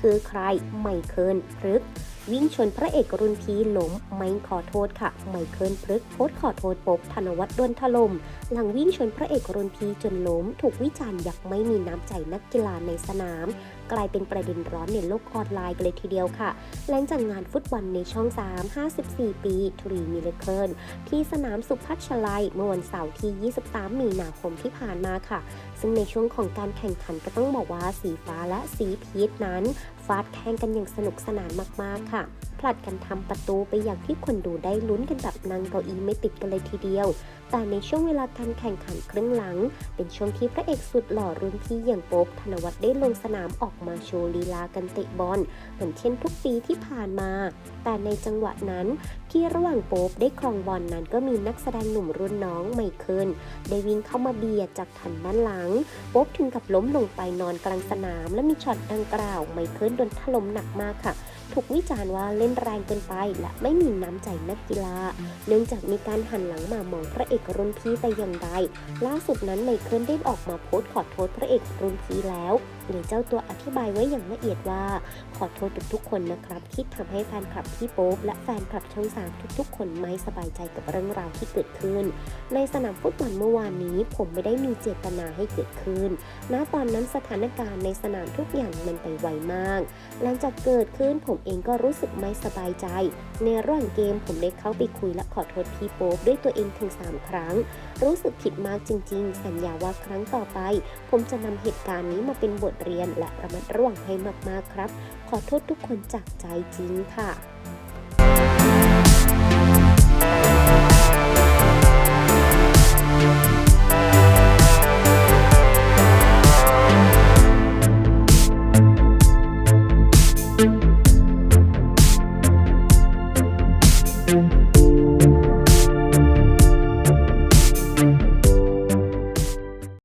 คือใครไมเคิลพฤกษ์ วิ่งชนพระเอกรุ่นพีล้มไม่ขอโทษค่ะ ไมเคิลพฤกโพสขอโทษปบธนวัฒน์ดนถล่มหลังวิ่งชนพระเอกรุ่นพีจนล้ม ถูกวิจารณ์อยางไม่มีน้ำใจนักกีฬาในสนาม กลายเป็นประเด็นร้อนในโลกออนไลน์กันเลยทีเดียวค่ะ หลังจากงานฟุตบอลในช่อง 3 54 ปีทรีมิเลเคิลที่สนามสุพัชชัยเมื่อวันเสาร์ที่ 23 มีนาคมที่ผ่านมาค่ะ ซึ่งในช่วงของการแข่งขันก็ต้องบอกว่าสีฟ้าและสีพีชนั้นฟาดแข่งกันอย่างสนุกสนานมากๆค่ะ ผลัดกันทำประตูไปอย่างที่คนดูได้ลุ้นกันแบบนั่งเก้าอี้ไม่ติดกันเลยทีเดียว แต่ในช่วงเวลาการแข่งขันครึ่งหลัง เป็นช่วงที่พระเอกสุดหล่อรุ่นพี่อย่างโป๊บธนวัฒน์ได้ลงสนามออกมาโชว์ลีลากันเตะบอลเหมือนเช่นทุกปีที่ผ่านมา แต่ในจังหวะนั้น ที่ระหว่างโป๊บได้ครองบอลนั้นก็มีนักแสดงหนุ่มรุ่นน้องไมเคิลได้วิ่งเข้ามาเบียดจากทันด้านหลังโป๊บถึงกับล้มลงไปนอนกลางสนาม และมีช็อตดังกล่าวไมเคิลโดนถล่มหนักมากค่ะ ถูกวิจารณ์ว่าเล่นแรงเกินไป และไม่มีน้ำใจนักกีฬา เนื่องจากมีการหันหลังมามองพระเอกรุ่นพี่แต่อย่างใด ล่าสุดนั้นไมเคิลได้ออกมาโพสต์ขอโทษพระเอกรุ่นพี่แล้ว โดยเจ้าตัวอธิบายไว้อย่างละเอียดว่า ขอโทษทุกๆคนนะครับที่ทำให้แฟนคลับพี่โป๊ปและแฟนคลับช่องสามทุกๆ คนไม่สบายใจกับเรื่องราวที่เกิดขึ้น ในสนามฟุตบอลเมื่อวานนี้ ผมไม่ได้มีเจตนาให้เกิดขึ้น ณตอนนั้นสถานการณ์ในสนามทุกอย่างมันไปไวมาก หลังจากเกิดขึ้นผมเองก็รู้สึกไม่สบายใจ ในระหว่างเกมผมได้เข้าไปคุยและขอโทษพี่โป๊ปด้วยตัวเองถึง 3 ครั้ง รู้สึกผิดมากจริง ๆ สัญญาว่าครั้งต่อไป ผมจะนำเหตุการณ์นี้มาเป็นบทเรียนและระมัดระวังให้มากๆครับ ขอโทษทุกคนจากใจจริงค่ะ